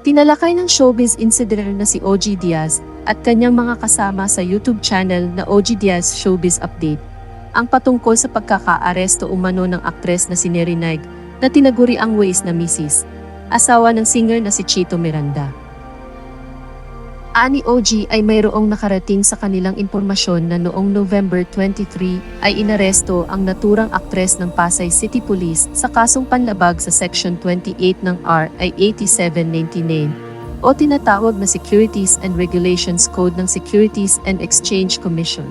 Tinalakay ng showbiz insider na si OG Diaz at kanyang mga kasama sa YouTube channel na OG Diaz Showbiz Update ang patungkol sa pagkakaaresto umano ng aktres na si Neri Naig na tinaguri ang ways na misis, asawa ng singer na si Chito Miranda. Ani OG ay mayroong nakarating sa kanilang impormasyon na noong November 23 ay inaresto ang naturang aktres ng Pasay City Police sa kasong panlabag sa Section 28 ng RI 8799 o tinatawag na Securities and Regulations Code ng Securities and Exchange Commission.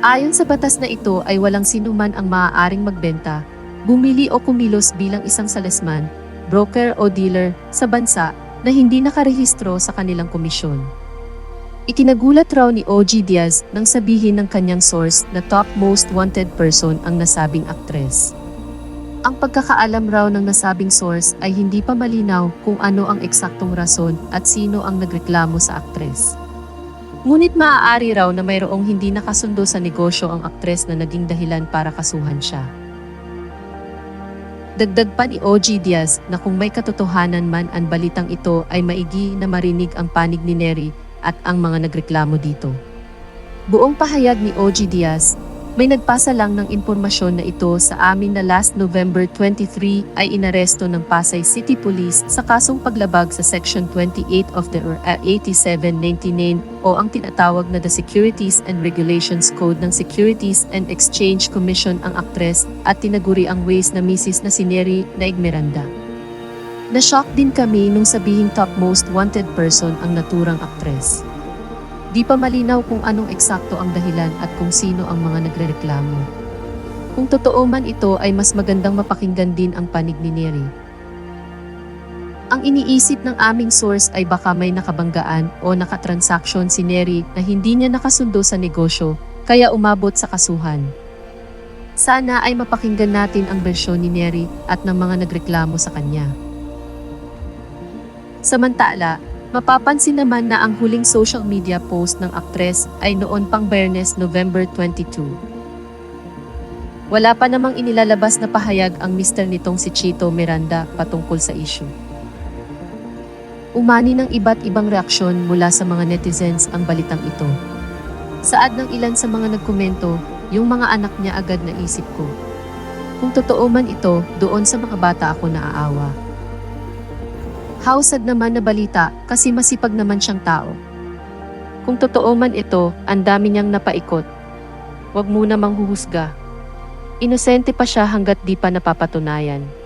Ayon sa batas na ito ay walang sinuman ang maaaring magbenta, bumili o kumilos bilang isang salesman, broker o dealer sa bansa na hindi nakarehistro sa kanilang komisyon. Itinagulat raw ni OG Diaz nang sabihin ng kanyang source na top most wanted person ang nasabing aktres. Ang pagkakaalam raw ng nasabing source ay hindi pa malinaw kung ano ang eksaktong rason at sino ang nagreklamo sa aktres. Ngunit maaari raw na mayroong hindi nakasundo sa negosyo ang aktres na naging dahilan para kasuhan siya. Dagdag pa ni OG Diaz na kung may katotohanan man ang balitang ito ay maigi na marinig ang panig ni Neri at ang mga nagreklamo dito. Buong pahayag ni OG Diaz, may nagpasa lang ng impormasyon na ito sa amin na last November 23 ay inaresto ng Pasay City Police sa kasong paglabag sa Section 28 of the RA 8799 o ang tinatawag na the Securities and Regulations Code ng Securities and Exchange Commission ang aktres at tinaguri ang ways na misis na si Neri Naig Miranda. Na-shock din kami nung sabihing top most wanted person ang naturang aktres. Di pa malinaw kung anong eksakto ang dahilan at kung sino ang mga nagrereklamo. Kung totoo man ito ay mas magandang mapakinggan din ang panig ni Neri. Ang iniisip ng aming source ay baka may nakabanggaan o nakatransaksyon si Neri na hindi niya nakasundo sa negosyo kaya umabot sa kasuhan. Sana ay mapakinggan natin ang bersyon ni Neri at ng mga nagreklamo sa kanya. Samantala, Mapapansin naman na ang huling social media post ng aktres ay noon pang Bernes, November 22. Wala pa namang inilalabas na pahayag ang mister nitong si Chito Miranda patungkol sa issue. Umani ng iba't ibang reaksyon mula sa mga netizens ang balitang ito. Saad ng ilan sa mga nagkomento, yung mga anak niya agad na isip ko. Kung totoo man ito, doon sa mga bata ako naaawa. Hausad naman na balita kasi masipag naman siyang tao. Kung totoo man ito, ang dami niyang napaikot. Huwag muna manghuhusga. Inosente pa siya hanggat di pa napapatunayan.